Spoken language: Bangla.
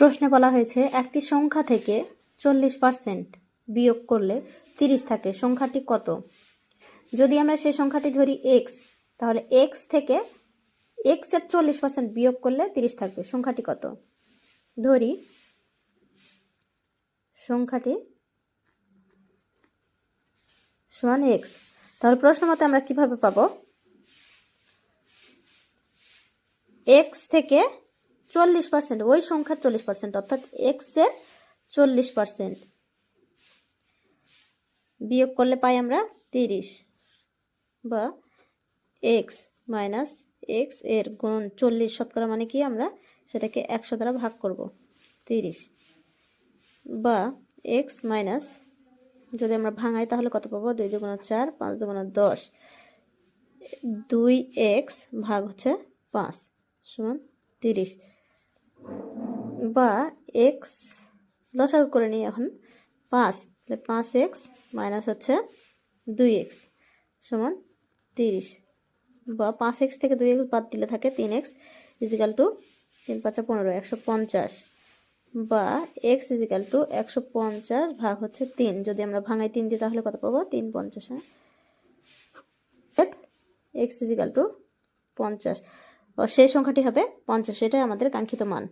প্রশ্নে বলা হয়েছে, একটি সংখ্যা থেকে চল্লিশ পার্সেন্ট বিয়োগ করলে তিরিশ থাকে। সংখ্যাটি কত? যদি আমরা সেই সংখ্যাটি ধরি এক্স তাহলে এক্স থেকে এক্সের চল্লিশ পার্সেন্ট বিয়োগ করলে তিরিশ থাকবে। সংখ্যাটি কত? ধরি, সংখ্যাটি সমান এক্স তাহলে প্রশ্ন মতে আমরা কীভাবে পাবো? এক্স থেকে চল্লিশ পার্সেন্ট ওই সংখ্যার চল্লিশ পার্সেন্ট অর্থাৎ এক্সের চল্লিশ পার্সেন্ট বিয়োগ করলে পাই আমরা তিরিশ। বা এক্স মাইনাস এক্সের গুণ চল্লিশ শতকরা মানে কি আমরা সেটাকে একশো দ্বারা ভাগ করব, তিরিশ। বা এক্স মাইনাস যদি আমরা ভাঙাই তাহলে কত পাবো? দুই দুগুণ চার, পাঁচ দুগুণ দশ। দুই এক্স ভাগ হচ্ছে পাঁচ, সমান তিরিশ। বা এক্স লসাগু করে নিই এখন, পাঁচ, তাহলে পাঁচ এক্স মাইনাস হচ্ছে দুই এক্স সমান তিরিশ। বা পাঁচ এক্স থেকে দুই এক্স বাদ দিলে থাকে তিন এক্স ইজিক্যাল টু তিন পাঁচা পনেরো, একশো পঞ্চাশ। বা এক্স ইজিক্যাল টু একশো পঞ্চাশ ভাগ হচ্ছে তিন, যদি আমরা ভাঙাই তিন দিই তাহলে কত পাবো? তিন পঞ্চাশ হ্যাঁ? এক্স ইজিক্যাল টু পঞ্চাশ। ও সেই সংখ্যাটি হবে পঞ্চাশ এটাই আমাদের কাঙ্ক্ষিত মান।